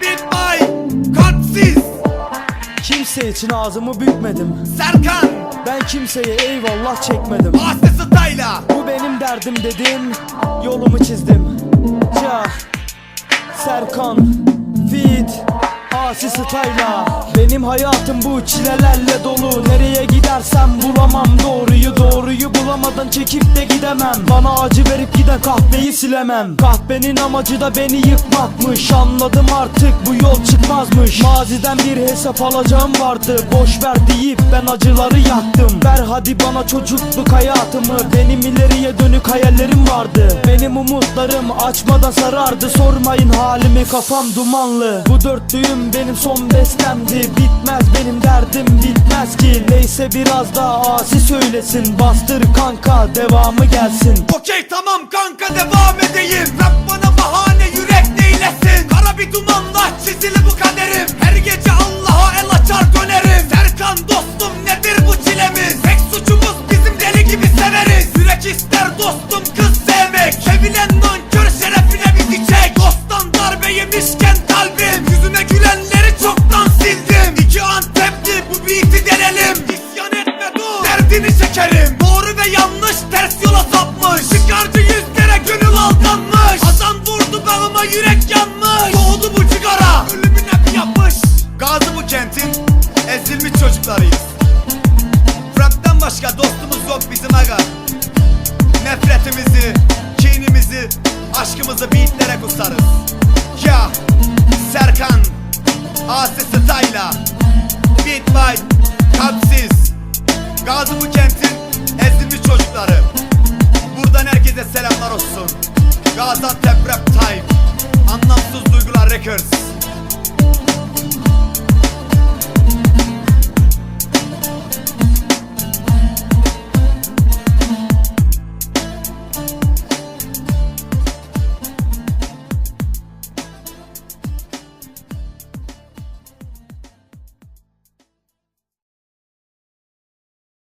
Bitmay Kalpsiz. Kimse için ağzımı bükmedim. Serkan. Ben kimseye eyvallah çekmedim. Aslı Style'a Bu benim derdim dedim. Yolumu çizdim. Ca Serkan Fit Asi Style'a Benim hayatım bu çilelerle dolu. Nereye gidersem bulamam doğruyu Bulamadan çekip de gidemem. Bana acı verip giden kahveyi silemem. Kahvenin amacı da beni yıkmakmış. Anladım artık bu yol çıkmazmış. Maziden bir hesap alacağım vardı. Boş ver deyip ben acıları yaktım. Ver hadi bana çocukluk hayatımı. Benim ileriye dönük hayallerim vardı. Benim umutlarım açmadan sarardı. Sormayın halimi kafam dumanlı. Bu dörtlüğüm benim son bestemdi. Bitmez benim derdim bitmez ki. Neyse biraz daha asi söylesin. Bastır kanka devamı gelsin. Okey tamam kanka devam edeyim. Rap bana bahane yürek neylesin? Kara bir dumanla çizili bu kaderim. Her gece Allah'a el açar dönerim. Serkan dostum nedir bu çilemiz? Tek suçumuz bizim deli gibi severiz. Yürek ister dostum kız sevmek. Sevilen nankör şerefine bir çiçek. Dosttan darbe yemişken kalbim. Yüzüme gülenleri çoktan sildim. İki Antepli bu beat'i denelim Derdini çekerim. Doğru ve yanlış ters yola sapmış. Çıkarcı yüzlere gönül aldanmış. Azan vurdu bağıma yürek yanmış. Doğdu bu cigara Ölümüne bir yapış Gazi bu kentin ezilmiş çocuklarıyız. Rap'ten başka dostumuz yok bizim aga. Nefretimizi, kinimizi, aşkımızı beatlere kusarız. Ya Serkan Asi Style'a Beat by Kalpsiz Gazi bu kentin ezilmiş çocukları. Buradan herkese selamlar olsun. Gaziantep Rap Time. Anlamsız Duygular Records